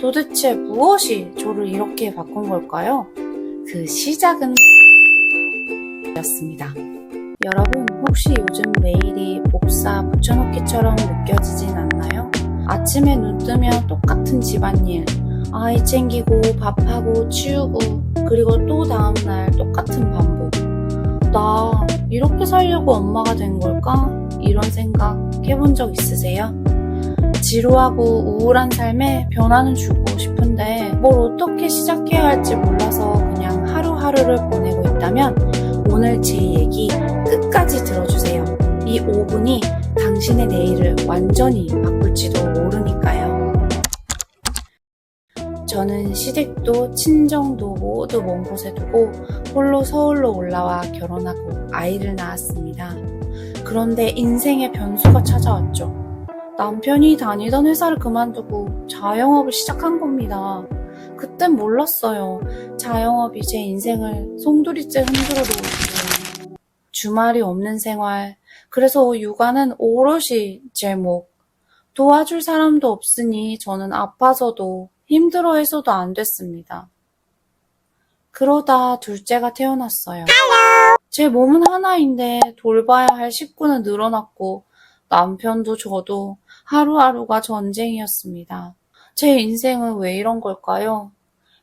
도대체 무엇이 저를 이렇게 바꾼 걸까요? 그 시작은 였습니다. 여러분, 혹시 요즘 매일이 복사 붙여넣기처럼 느껴지진 않나요? 아침에 눈 뜨면 똑같은 집안일, 아이 챙기고 밥하고 치우고, 그리고 또 다음날 똑같은 반복. 나 이렇게 살려고 엄마가 된 걸까? 이런 생각 해본 적 있으세요? 지루하고 우울한 삶에 변화는 주고 싶은데 뭘 어떻게 시작해야 할지 몰라서 그냥 하루하루를 보내고 있다면 오늘 제 얘기 끝까지 들어주세요. 이 5분이 당신의 내일을 완전히 바꿀지도 모르니까요. 저는 시댁도 친정도 모두 먼 곳에 두고 홀로 서울로 올라와 결혼하고 아이를 낳았습니다. 그런데 인생의 변수가 찾아왔죠. 남편이 다니던 회사를 그만두고 자영업을 시작한 겁니다. 그땐 몰랐어요. 자영업이 제 인생을 송두리째 흔들어 놓을지. 주말이 없는 생활. 그래서 육아는 오롯이 제 목. 도와줄 사람도 없으니 저는 아파서도 힘들어 해서도 안 됐습니다. 그러다 둘째가 태어났어요. 제 몸은 하나인데 돌봐야 할 식구는 늘어났고 남편도 저도 하루하루가 전쟁이었습니다. 제 인생은 왜 이런 걸까요?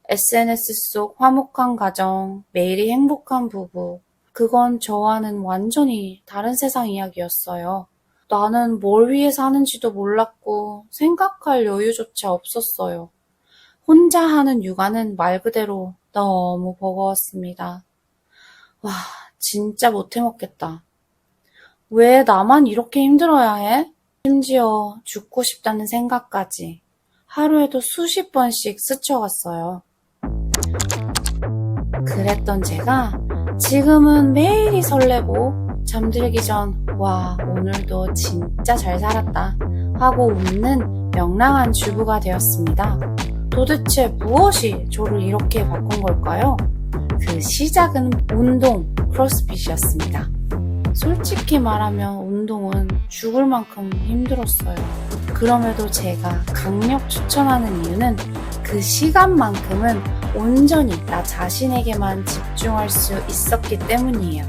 SNS 속 화목한 가정, 매일이 행복한 부부. 그건 저와는 완전히 다른 세상 이야기였어요. 나는 뭘 위해 사는지도 몰랐고 생각할 여유조차 없었어요. 혼자 하는 육아는 말 그대로 너무 버거웠습니다. 와, 진짜 못 해먹겠다. 왜 나만 이렇게 힘들어야 해? 심지어 죽고 싶다는 생각까지 하루에도 수십 번씩 스쳐갔어요. 그랬던 제가 지금은 매일이 설레고 잠들기 전, 와, 오늘도 진짜 잘 살았다 하고 웃는 명랑한 주부가 되었습니다. 도대체 무엇이 저를 이렇게 바꾼 걸까요? 그 시작은 운동, 크로스핏이었습니다. 솔직히 말하면 운동은 죽을 만큼 힘들었어요. 그럼에도 제가 강력 추천하는 이유는 그 시간만큼은 온전히 나 자신에게만 집중할 수 있었기 때문이에요.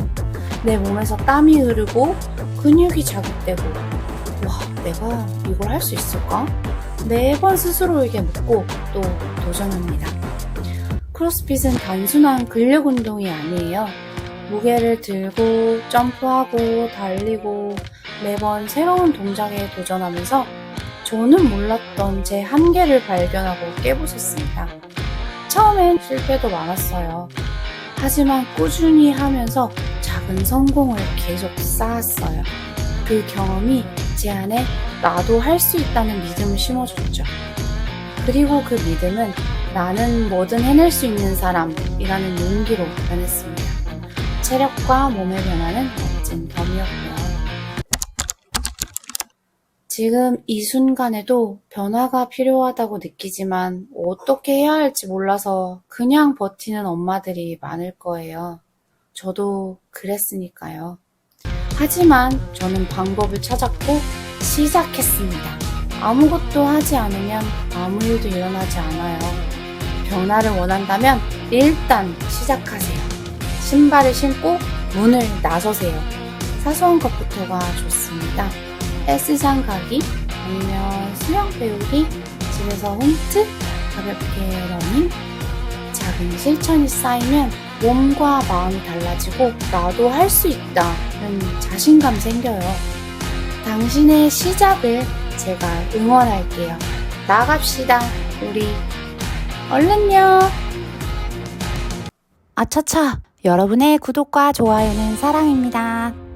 내 몸에서 땀이 흐르고 근육이 자극되고 와 내가 이걸 할 수 있을까? 매번 스스로에게 묻고 또 도전합니다. 크로스핏은 단순한 근력 운동이 아니에요. 무게를 들고 점프하고 달리고 매번 새로운 동작에 도전하면서 저는 몰랐던 제 한계를 발견하고 깨부쉈습니다. 처음엔 실패도 많았어요. 하지만 꾸준히 하면서 작은 성공을 계속 쌓았어요. 그 경험이 제 안에 나도 할 수 있다는 믿음을 심어줬죠. 그리고 그 믿음은 나는 뭐든 해낼 수 있는 사람이라는 용기로 변했습니다. 체력과 몸의 변화는 멋진 덤이었고요. 지금 이 순간에도 변화가 필요하다고 느끼지만 어떻게 해야 할지 몰라서 그냥 버티는 엄마들이 많을 거예요. 저도 그랬으니까요. 하지만 저는 방법을 찾았고 시작했습니다. 아무것도 하지 않으면 아무 일도 일어나지 않아요. 변화를 원한다면 일단 시작하세요. 신발을 신고 문을 나서세요. 사소한 것부터가 좋습니다. 헬스장 가기, 아니면 수영 배우기, 집에서 홈트, 가볍게 러닝, 작은 실천이 쌓이면 몸과 마음이 달라지고 나도 할 수 있다는 자신감 생겨요. 당신의 시작을 제가 응원할게요. 나갑시다, 우리. 얼른요! 아차차! 여러분의 구독과 좋아요는 사랑입니다.